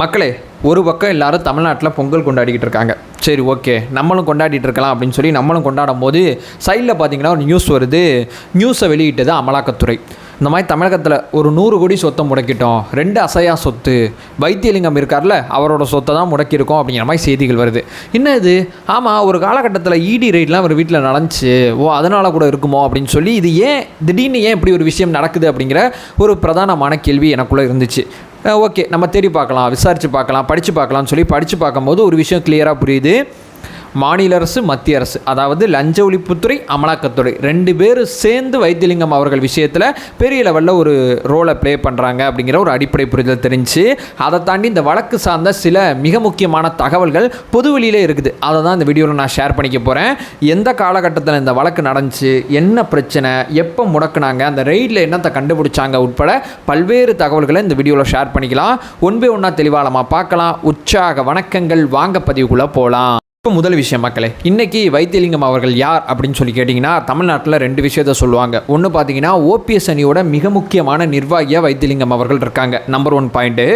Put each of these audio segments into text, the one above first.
மக்களே ஒரு பக்கம் எல்லாரும் தமிழ்நாட்டில் பொங்கல் கொண்டாடிக்கிட்டு இருக்காங்க. சரி ஓகே. நம்மளும் கொண்டாடிட்டு இருக்கலாம் அப்படின்னு சொல்லி நம்மளும் கொண்டாடும் போது சைடில் பார்த்தீங்கன்னா ஒரு நியூஸ் வருது. நியூஸை வெளியிட்டது அமலாக்கத்துறை. இந்த மாதிரி தமிழகத்தில் ஒரு நூறு கோடி சொத்தை முடக்கிட்டோம். ரெண்டு அசையா சொத்து. வைத்தியலிங்கம் இருக்கார்ல அவரோட சொத்தை தான் முடக்கியிருக்கோம் அப்படிங்கிற மாதிரி செய்திகள் வருது. என்ன இது? ஆமாம் ஒரு காலகட்டத்தில் இடி ரைட்லாம் ஒரு வீட்டில் நடந்துச்சு ஓ அதனால் கூட இருக்குமோ அப்படின்னு சொல்லி இது ஏன் திடீர்னு ஏன் இப்படி ஒரு விஷயம் நடக்குது அப்படிங்கிற ஒரு பிரதானமான கேள்வி எனக்குள்ளே இருந்துச்சு. ஓகே. நம்ம தேடி பார்க்கலாம் விசாரித்து பார்க்கலாம் படித்து பார்க்கலாம்னு சொல்லி படித்து பார்க்கும்போது ஒரு விஷயம் கிளியராக புரியுது. மாநில அரசு மத்திய அரசு. அதாவது லஞ்ச ஒழிப்புத்துறை அமலாக்கத்துறை. ரெண்டு பேரும் சேர்ந்து வைத்தியலிங்கம் அவர்கள் விஷயத்தில் பெரிய லெவலில் ஒரு ரோலை ப்ளே பண்ணுறாங்க அப்படிங்கிற ஒரு அடிப்படை புரிதல் தெரிஞ்சு அதை தாண்டி இந்த வழக்கு சார்ந்த சில மிக முக்கியமான தகவல்கள் பொதுவெளியிலே இருக்குது. அதை தான் இந்த வீடியோவில் நான் ஷேர் பண்ணிக்க போகிறேன் எந்த காலகட்டத்தில் இந்த வழக்கு நடந்துச்சு என்ன பிரச்சனை எப்போ முடக்குனாங்க அந்த ரெய்டில் என்னத்தை கண்டுபிடிச்சாங்க உட்பட பல்வேறு தகவல்களை இந்த வீடியோவில் ஷேர் பண்ணிக்கலாம். ஒன் பை ஒன்றா தெளிவாக பார்க்கலாம். உற்சாக வணக்கங்கள். வாங்க பதிவுக்குள்ளே போகலாம் இப்போ முதல் விஷயம் மக்களே இன்னைக்கு வைத்தியலிங்கம் அவர்கள் யார் அப்படின்னு சொல்லி கேட்டிங்கன்னா தமிழ்நாட்டில் ரெண்டு விஷயத்த சொல்லுவாங்க. ஒன்று பார்த்தீங்கன்னா ஓபிஎஸ் அணியோட மிக முக்கியமான நிர்வாகியாக வைத்தியலிங்கம் அவர்கள் இருக்காங்க. Number one point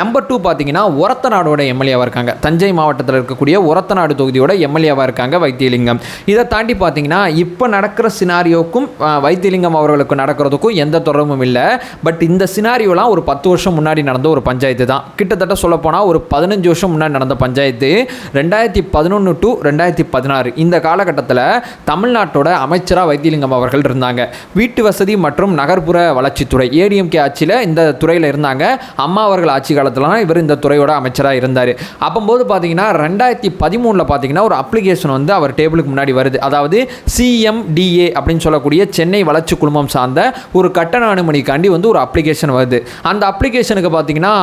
number two பார்த்தீங்கன்னா ஒரத்தநாடோட எம்எல்ஏவாக இருக்காங்க. தஞ்சை மாவட்டத்தில் இருக்கக்கூடிய ஒரத்தநாடு தொகுதியோட எம்எல்ஏவாக இருக்காங்க வைத்தியலிங்கம். இதை தாண்டி பார்த்தீங்கன்னா இப்போ நடக்கிற சினாரியோக்கும் வைத்தியலிங்கம் அவர்களுக்கு நடக்கிறதுக்கும் எந்த தொடர்பும் இல்லை. பட் இந்த சினாரியோலாம் ஒரு பத்து வருஷம் முன்னாடி நடந்த ஒரு பஞ்சாயத்து தான் கிட்டத்தட்ட சொல்லப்போனால் ஒரு பதினஞ்சு வருஷம் முன்னாடி நடந்த பஞ்சாயத்து. ரெண்டாயிரத்தி பதினொன்று டு ரெண்டாயிரத்தி பதினாறு. இந்த காலகட்டத்தில் தமிழ்நாட்டோட அமைச்சராக வைத்தியலிங்கம் அவர்கள் இருந்தாங்க. வீட்டு வசதி மற்றும் நகர்ப்புற வளர்ச்சித்துறை ஏடிஎம்கே ஆட்சியில் இந்த துறையில் இருந்தாங்க. அம்மா அவர்கள் ஆட்சி காலத்திலலாம் இவர் இந்த துறையோட அமைச்சராக இருந்தார். அப்போது பார்த்தீங்கன்னா ரெண்டாயிரத்தி பதிமூணில் பார்த்தீங்கன்னா ஒரு அப்ளிகேஷன் வந்து அவர் டேபிளுக்கு முன்னாடி வருது. அதாவது சிஎம்டிஏ அப்படின்னு சொல்லக்கூடிய சென்னை வளர்ச்சி குழுமம் சார்ந்த ஒரு கட்டண அனுமதிக்காண்டி வந்து ஒரு அப்ளிகேஷன் வருது. அந்த அப்ளிகேஷனுக்கு பார்த்தீங்கன்னா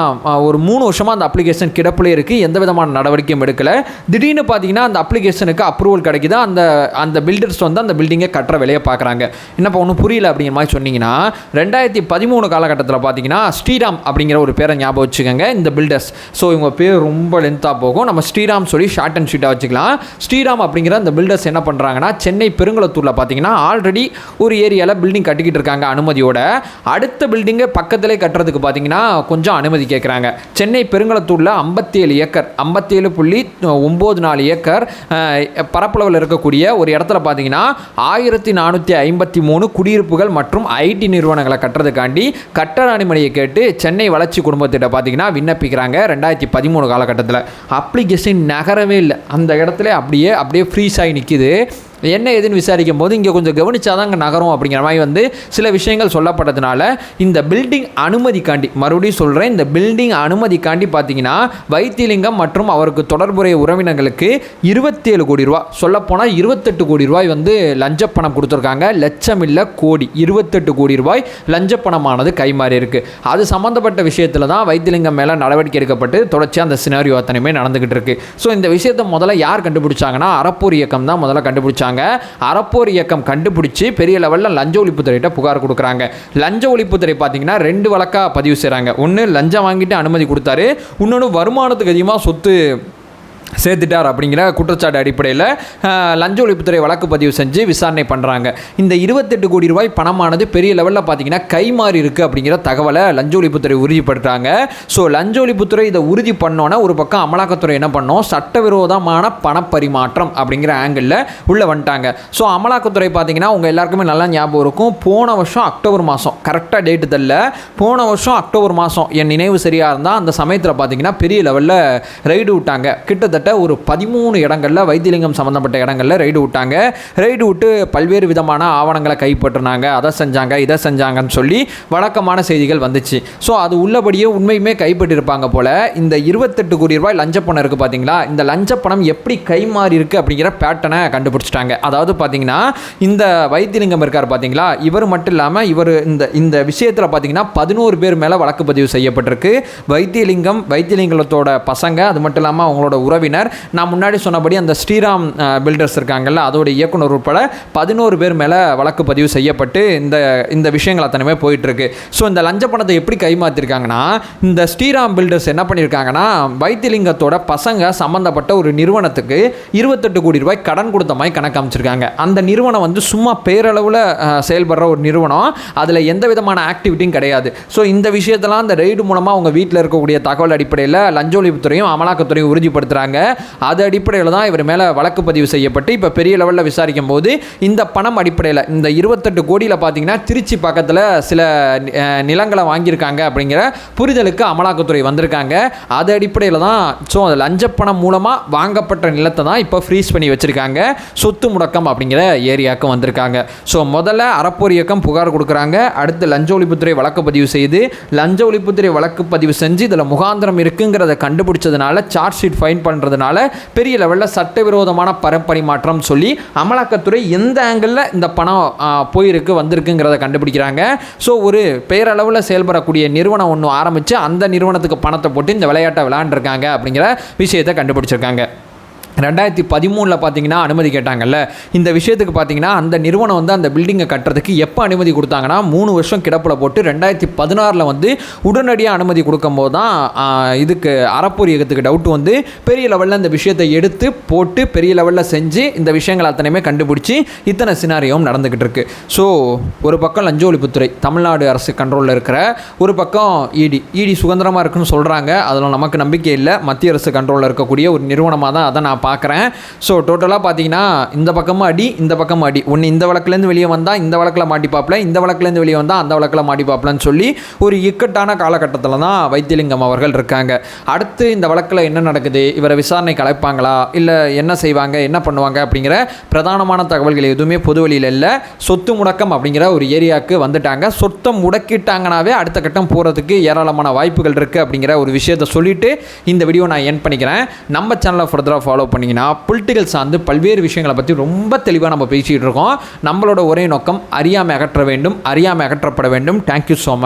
ஒரு மூணு வருஷமாக அந்த அப்ளிகேஷன் கிடப்பிலே இருக்குது எந்த விதமான நடவடிக்கையும் எடுக்கலை. திடீர்னு பார்த்தீங்கன்னா பார்த்தீங்கன்னா அந்த அப்ளிகேஷனுக்கு அப்ரூவல் கிடைக்குது? அந்த அந்த பில்டர்ஸ் வந்து அந்த பில்டிங்கை கட்டுற வேலையை பார்க்குறாங்க. என்னப்பா ஒன்றும் புரியல அப்படிங்கிற மாதிரி சொன்னீங்கன்னா ரெண்டாயிரத்தி பதிமூணு காலகட்டத்தில் பார்த்தீங்கன்னா ஸ்ரீராம் அப்படிங்கிற ஒரு பேரை ஞாபகம் வச்சுக்கோங்க இந்த பில்டர்ஸ் ஸோ இவங்க பேர் ரொம்ப லென்த்தாக போகும். நம்ம ஸ்ரீராம் சொல்லி ஷார்ட் அண்ட் ஷீட்டாக வச்சுக்கலாம். ஸ்ரீராம் அப்படிங்கிற அந்த பில்டர்ஸ் என்ன பண்ணுறாங்கன்னா சென்னை பெருங்குளத்தூரில் பார்த்தீங்கன்னா ஆல்ரெடி ஒரு ஏரியாவில் பில்டிங் கட்டிக்கிட்டு இருக்காங்க அனுமதியோட. அடுத்த பில்டிங்கை பக்கத்திலே கட்டுறதுக்கு பார்த்தீங்கன்னா கொஞ்சம் அனுமதி கேட்குறாங்க. சென்னை பெருங்குளத்தூரில் ஐம்பத்தேழு ஏக்கர் ஐம்பத்தேழு புள்ளி ஒம்பது நாலு ஏக்கர் ஏக்கர் பரப்பளவில் இருக்கக்கூடிய ஒரு இடத்துல பார்த்தீங்கன்னா ஆயிரத்தி நானூற்றி ஐம்பத்தி மூணு குடியிருப்புகள் மற்றும் ஐடி நிறுவனங்களை கட்டுறதுக்காண்டி கட்டட அனுமதியை கேட்டு சென்னை வளர்ச்சி குடும்பத்திட்ட பார்த்தீங்கன்னா விண்ணப்பிக்கிறாங்க ரெண்டாயிரத்தி பதிமூணு காலகட்டத்தில். அப்ளிகேஷன் நகரவே இல்லை. அந்த இடத்துல அப்படியே அப்படியே ஃப்ரீஸ் ஆகி நிற்கிது என்ன ஏதுன்னு விசாரிக்கும் போது இங்கே கொஞ்சம் கவனிச்சாதான் அங்கே நகரும் அப்படிங்கிற மாதிரி வந்து சில விஷயங்கள் சொல்லப்பட்டதுனால இந்த பில்டிங் அனுமதிக்காண்டி மறுபடியும் சொல்கிறேன் இந்த பில்டிங் அனுமதிக்காண்டி பார்த்தீங்கன்னா வைத்தியலிங்கம் மற்றும் அவருக்கு தொடர்புடைய உறவினர்களுக்கு இருபத்தேழு கோடி ரூபா சொல்லப்போனால் இருபத்தெட்டு கோடி ரூபாய் வந்து லஞ்சப்பணம் கொடுத்துருக்காங்க. லட்சம் இல்லை கோடி இருபத்தெட்டு கோடி ரூபாய் லஞ்சப்பணமானது கைமாறி இருக்கு அது சம்மந்தப்பட்ட விஷயத்தில் தான் வைத்தியலிங்கம் மேலே நடவடிக்கை எடுக்கப்பட்டு தொடர்ச்சியாக அந்த சினாரியோ அத்தனையுமே நடந்துகிட்டு இருக்கு. ஸோ இந்த விஷயத்தை முதல்ல யார் கண்டுபிடிச்சாங்கன்னா அறப்போர் இயக்கம் தான் முதல்ல கண்டுபிடிச்சாங்க. அறப்போர் இயக்கம் கண்டுபிடிச்சு பெரிய லெவலில் லஞ்ச ஒழிப்புத்துறையிட்ட புகார் கொடுக்குறாங்க. லஞ்ச ஒழிப்புத்துறை பார்த்தீங்கன்னா ரெண்டு வழக்காக பதிவு செய்கிறாங்க ஒன்று லஞ்சம் வாங்கிட்டு அனுமதி கொடுத்தாரு. இன்னொன்று வருமானத்துக்கு அதிகமாக சொத்து சேர்த்துட்டார் அப்படிங்கிற குற்றச்சாட்டு அடிப்படையில் லஞ்ச ஒழிப்புத்துறை வழக்கு பதிவு செஞ்சு விசாரணை பண்ணுறாங்க இந்த இருபத்தெட்டு கோடி ரூபாய் பணமானது பெரிய லெவலில் பார்த்தீங்கன்னா கைமாறி இருக்குது அப்படிங்கிற தகவலை லஞ்ச ஒழிப்புத்துறை உறுதிப்படுத்துறாங்க. ஸோ லஞ்ச ஒழிப்புத்துறை இதை உறுதி பண்ணோன்னே ஒரு பக்கம் அமலாக்கத்துறை என்ன பண்ணோம்? சட்டவிரோதமான பணப்பரிமாற்றம் அப்படிங்கிற ஆங்கிளில் உள்ளே வந்துட்டாங்க. ஸோ அமலாக்கத்துறை பார்த்தீங்கன்னா உங்கள் எல்லாருக்குமே நல்லா ஞாபகம் இருக்கும். போன வருஷம் அக்டோபர் மாதம் கரெக்டாக டேட்டு தெரியல. போன வருஷம் அக்டோபர் மாதம் என் நினைவு சரியாக இருந்தால் அந்த சமயத்தில் பார்த்தீங்கன்னா பெரிய லெவலில் ரைடு விட்டாங்க. கிட்டத்தட்ட ஒரு பதிமூணு இடங்களில் வைத்தியலிங்கம் சம்மந்தப்பட்ட இடங்களில் ரைடு விட்டாங்க. ரைடு விட்டு பல்வேறு விதமான ஆவணங்களை கைப்பற்றினாங்க. அதை செஞ்சாங்க இதை செஞ்சாங்கன்னு சொல்லி வழக்கமான செய்திகள் வந்துச்சு. ஸோ அது உள்ளபடியே உண்மையுமே கைப்பற்றிருப்பாங்க போல. இந்த இருபத்தெட்டு கோடி ரூபாய் லஞ்சப்பணம் இருக்குது பார்த்தீங்களா இந்த லஞ்சப்பணம் எப்படி கைமாறி இருக்குது அப்படிங்கிற பேட்டனை கண்டுபிடிச்சிட்டாங்க. அதாவது பார்த்தீங்கன்னா இந்த வைத்தியலிங்கம் இருக்கார் பார்த்தீங்களா இவர் மட்டும் இல்லாமல் இவர் இந்த இந்த விஷயத்தில் பார்த்தீங்கன்னா பதினோரு பேர் மேலே வழக்கு பதிவு செய்யப்பட்டிருக்கு. வைத்தியலிங்கம் வைத்தியலிங்கத்தோட பசங்க அது மட்டும் இல்லாமல் அவங்களோட உறவினர் உறவினர் நான் முன்னாடி சொன்னபடி அந்த ஸ்ரீராம் பில்டர்ஸ் இருக்காங்கல்ல அதோட இயக்குனர் உட்பட பதினோரு பேர் மேலே வழக்கு பதிவு செய்யப்பட்டு இந்த இந்த விஷயங்கள் அத்தனையுமே போயிட்டுருக்கு. ஸோ இந்த லஞ்ச பணத்தை எப்படி கைமாற்றிருக்காங்கன்னா இந்த ஸ்ரீராம் பில்டர்ஸ் என்ன பண்ணியிருக்காங்கன்னா வைத்தியலிங்கத்தோட பசங்க சம்மந்தப்பட்ட ஒரு நிறுவனத்துக்கு இருபத்தெட்டு கோடி ரூபாய் கடன் கொடுத்த மாதிரி கணக்கு அமைச்சிருக்காங்க. அந்த நிறுவனம் வந்து சும்மா பேரளவில் செயல்படுற ஒரு நிறுவனம். அதில் எந்த விதமான ஆக்டிவிட்டியும் கிடையாது. ஸோ இந்த விஷயத்தெல்லாம் அந்த ரெய்டு மூலமாக அவங்க வீட்டில் இருக்கக்கூடிய தகவல் அடிப்படையில் லஞ்ச ஒழிப்புத்துறையும் அமலாக்கத்துறையும் உறுதிப்படுத்துகிறாங்க அது அடிப்படையில் தான் இவர் மேலே வழக்கு பதிவு செய்யப்பட்டு இப்போ பெரிய லெவலில் விசாரிக்கும் போது இந்த பணம் அடிப்படையில் இந்த இருபத்தெட்டு கோடியில் பார்த்தீங்கன்னா திருச்சி பக்கத்தில் சில நிலங்களை வாங்கியிருக்காங்க அப்படிங்கிற புரிதலுக்கு அமலாக்கத்துறை வந்திருக்காங்க. அது அடிப்படையில் தான் ஸோ அது லஞ்ச பணம் மூலமாக வாங்கப்பட்ட நிலத்தை தான் இப்போ ஃப்ரீஸ் பண்ணி வச்சுருக்காங்க. சொத்து முடக்கம் அப்படிங்கிற ஏரியாவுக்கு வந்திருக்காங்க. ஸோ முதல்ல அறப்போர் இயக்கம் புகார் கொடுக்குறாங்க. அடுத்து லஞ்ச ஒழிப்புத்துறை வழக்கு பதிவு செய்து லஞ்ச ஒழிப்புத்துறை வழக்கு பதிவு செஞ்சு இதில் முகாந்திரம் இருக்குங்கிறத கண்டுபிடிச்சதுனால சார்ஜ் ஷீட் ஃபைன் பண்ணுற பண்ணுறதுனால பெரிய லெவலில் சட்டவிரோதமான பரப்பரிமாற்றம் சொல்லி அமலாக்கத்துறை எந்த ஆங்கிளில் இந்த பணம் போயிருக்கு வந்திருக்குங்கிறத கண்டுபிடிக்கிறாங்க. ஸோ ஒரு பேரளவில் செயல்படக்கூடிய நிறுவனம் ஒன்று ஆரம்பித்து அந்த நிறுவனத்துக்கு பணத்தை போட்டு இந்த விளையாட்டை விளையாண்டுருக்காங்க அப்படிங்கிற விஷயத்தை கண்டுபிடிச்சிருக்காங்க. ரெண்டாயிரத்தி பதிமூணில் பார்த்தீங்கன்னா அனுமதி கேட்டாங்கல்ல. இந்த விஷயத்துக்கு பார்த்தீங்கன்னா அந்த நிறுவனம் வந்து அந்த பில்டிங்கை கட்டுறதுக்கு எப்போ அனுமதி கொடுத்தாங்கன்னா மூணு வருஷம் கிடப்பில் போட்டு ரெண்டாயிரத்தி பதினாறில் வந்து உடனடியாக அனுமதி கொடுக்கும்போது தான் இதுக்கு அறப்பூர் இயக்கத்துக்கு டவுட் வந்து பெரிய லெவலில் இந்த விஷயத்தை எடுத்து போட்டு பெரிய லெவலில் செஞ்சு இந்த விஷயங்கள் அத்தனையுமே கண்டுபிடிச்சி இத்தனை சினாரியும் நடந்துக்கிட்டு இருக்கு. ஸோ ஒரு பக்கம் லஞ்ச ஒழிப்புத்துறை தமிழ்நாடு அரசு கண்ட்ரோலில் இருக்கிற ஒரு பக்கம் இடி இடி சுதந்திரமாக இருக்குன்னு சொல்கிறாங்க அதில் நமக்கு நம்பிக்கை இல்லை. மத்திய அரசு கண்ட்ரோலில் இருக்கக்கூடிய ஒரு நிறுவனமாக தான் அதை நான் பார்க்குறேன். ஸோ டோட்டலாக பார்த்தீங்கன்னா இந்த பக்கமும் அடி இந்த பக்கமும் அடி. ஒன்று இந்த வழக்குலேருந்து வெளியே வந்தால் இந்த வழக்கில் மாட்டிப்பாப்பில் இந்த வழக்குலேருந்து வெளியே வந்தால் அந்த வழக்கில் மாட்டிப்பாப்பிலன்னு சொல்லி ஒரு இக்கட்டான காலகட்டத்தில் தான் வைத்தியலிங்கம் அவர்கள் இருக்காங்க. அடுத்து இந்த வழக்கில் என்ன நடக்குது? இவரை விசாரணைக்கு அழைப்பாங்களா? இல்லை என்ன செய்வாங்க? என்ன பண்ணுவாங்க? அப்படிங்கிற பிரதானமான தகவல்கள் எதுவுமே பொது வழியில் இல்லை. சொத்து முடக்கம் அப்படிங்கிற ஒரு ஏரியாவுக்கு வந்துட்டாங்க. சொத்தை முடக்கிட்டாங்கனாவே அடுத்த கட்டம் போகிறதுக்கு ஏராளமான வாய்ப்புகள் இருக்குது அப்படிங்கிற ஒரு விஷயத்தை சொல்லிவிட்டு இந்த வீடியோ நான் என் பண்ணிக்கிறேன். நம்ம சேனலை ஃபர்தராக ஃபாலோ பண்ணிங்கன்னா பொலிட்டிக்கல் சார்ந்து பல்வேறு விஷயங்களை பற்றி ரொம்ப தெளிவாக நம்ம பேசிகிட்டு இருக்கோம். நம்மளோட ஒரே நோக்கம் அறியாமை அகற்ற வேண்டும் அறியாமை அகற்றப்பட வேண்டும். Thank you so much